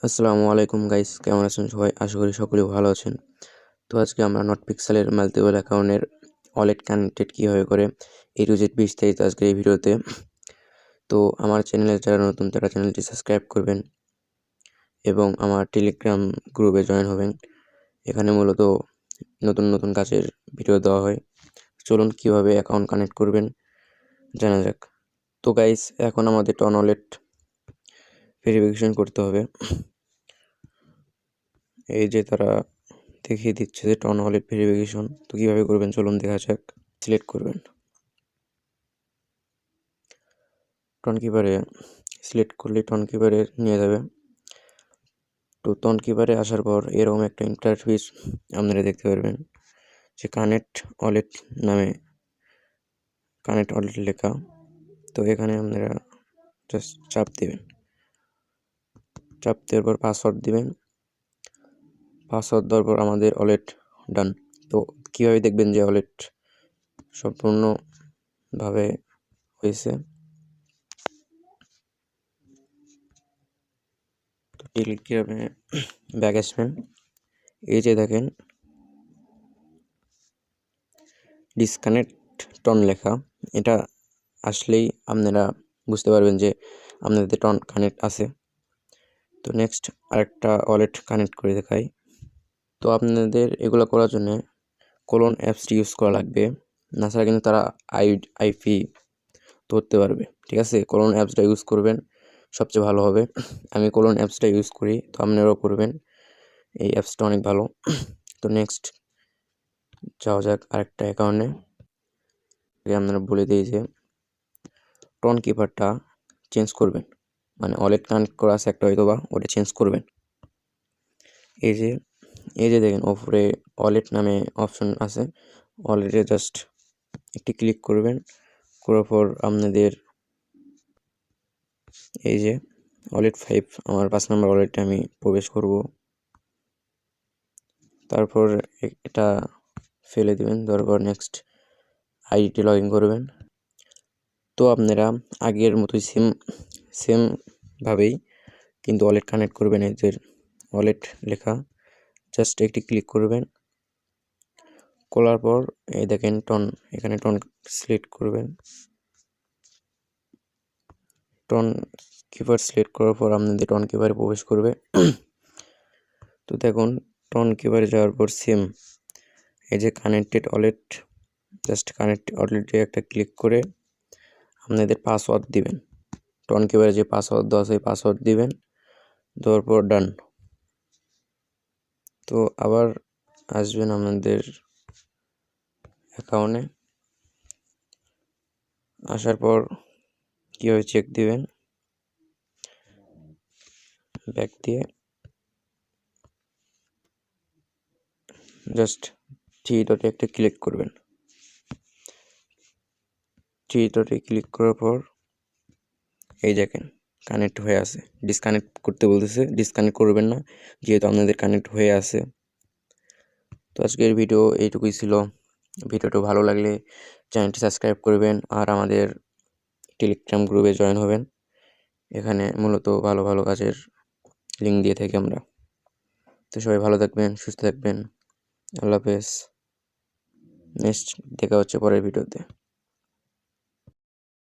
আসসালামু আলাইকুম গাইস, কেমন আছেন সবাই? আশা করি সকলেই ভালো আছেন। তো আজকে আমরা নট পিক্সেলের মাল্টিপল অ্যাকাউন্টের ওয়ালেট কানেক্টেড কীভাবে করে এই টু জেড বিস্তারিত আজকে এই ভিডিওতে। তো আমার চ্যানেলে যারা নতুন, তারা চ্যানেলটি সাবস্ক্রাইব করবেন এবং আমার টেলিগ্রাম গ্রুপে জয়েন হবেন। এখানে মূলত নতুন নতুন কাজের ভিডিও দেওয়া হয়। চলুন কীভাবে অ্যাকাউন্ট কানেক্ট করবেন, জানা যাক। তো গাইস, এখন আমাদের টন ওয়ালেট ভেরিফিকেশন করতে হবে। এই যে তারা দেখিয়ে দিচ্ছে যে টন ওয়ালেট ভেরিফিকেশন তো কীভাবে করবেন চলুন দেখা যাক সিলেক্ট করবেন। টন কিপারে সিলেক্ট করলে টন কিপারে নিয়ে যাবে। তো টন কিপারে আসার পর এরকম একটা ইন্টারফেস আপনারা দেখতে পারবেন, যে কানেক্ট ওয়ালেট নামে কানেক্ট ওয়ালেট লেখা। তো এখানে আপনারা জাস্ট চাপ দেবেন। চাপ দেওয়ার পর পাসওয়ার্ড দিবেন। পাসওয়ার্ড দেওয়ার পর আমাদের ওয়ালেট ডান তো কীভাবে দেখবেন যে ওয়ালেট সম্পূর্ণভাবে হয়েছে? তো টেলিগ্রামে ব্যাগ আসবেন। এই যে দেখেন ডিসকানেক্ট টন লেখা। এটা আসলেই আপনারা বুঝতে পারবেন যে আপনাদের টন কানেক্ট আছে। তো নেক্সট আরেকটা ওয়ালেট কানেক্ট করে দেখাই। তো আপনাদের এগুলো করার জন্য কোলন অ্যাপসটি ইউজ করা লাগবে। না ছাড়া কিন্তু তারা আই আইপি ধরতে পারবে, ঠিক আছে? কোলন অ্যাপসটা ইউজ করবেন, সবচেয়ে ভালো হবে। আমি কোলন অ্যাপসটা ইউজ করি, তো আপনারাও করবেন। এই অ্যাপসটা অনেক ভালো। তো নেক্সট যাওয়া যাক আরেকটা অ্যাকাউন্টে আপনারা বলে দিই যে টন কিপারটা চেঞ্জ করবেন। মানে ওয়ালেট কানেক্ট করা আছে একটা হয়তো বা ওটা চেঞ্জ করবেন। এই যে এই যে দেখেন, ওপরে ওয়ালেট নামে অপশন আছে। ওয়ালেটে জাস্ট একটি ক্লিক করবেন। করার পর আপনাদের এই যে ওয়ালেট ফাইভ আমার পাঁচ নম্বর ওয়ালেটে আমি প্রবেশ করব। তারপর এটা ফেলে দেবেন তারপর নেক্সট আইডিটি লগ ইন করবেন। তো আপনারা আগের মতোই সেম সেম সেমভাবেই কিন্তু ওয়ালেট কানেক্ট করবেন এদের ওয়ালেট লেখা। জাস্ট একটি ক্লিক করবেন। করার পর এই দেখেন টন এখানে টন সিলেক্ট করবেন। টন কিপার সিলেক্ট করার পর আপনাদের টন কিপারে প্রবেশ করবে। তো দেখুন টন কিপারে যাওয়ার পর সেম এই যে কানেক্টেড ওয়ালেট জাস্ট কানেক্ট ওয়ালেটে একটা ক্লিক করে আপনাদের পাসওয়ার্ড দিবেন। টন কিপারে যে পাসওয়ার্ড দেওয়া সেই পাসওয়ার্ড দিবেন দেওয়ার পর ডান তো আবার আসবেন আমাদের অ্যাকাউন্টে আসার পর কীভাবে চেক দিবেন? ব্যাক দিয়ে। জাস্ট থ্রি ডটে একটা ক্লিক করবেন। থ্রি ডটে ক্লিক করার পর এই দেখেন কানেক্ট হয়ে আছে। ডিসকানেক্ট করতে বলতেছে ডিসকানেক্ট করবেন না, যেহেতু আপনাদের কানেক্ট হয়ে আছে। তো আজকের ভিডিও এইটুকুই ছিল। ভিডিওটা ভালো লাগলে চ্যানেলটি সাবস্ক্রাইব করবেন আর আমাদের টেলিগ্রাম গ্রুপে জয়েন হবেন। এখানে মূলত ভালো ভালো কাজের লিঙ্ক দিয়ে থাকি আমরা। তো সবাই ভালো থাকবেন, সুস্থ থাকবেন। আল্লাহ হাফেজ। নেক্সট দেখা হচ্ছে পরের ভিডিওতে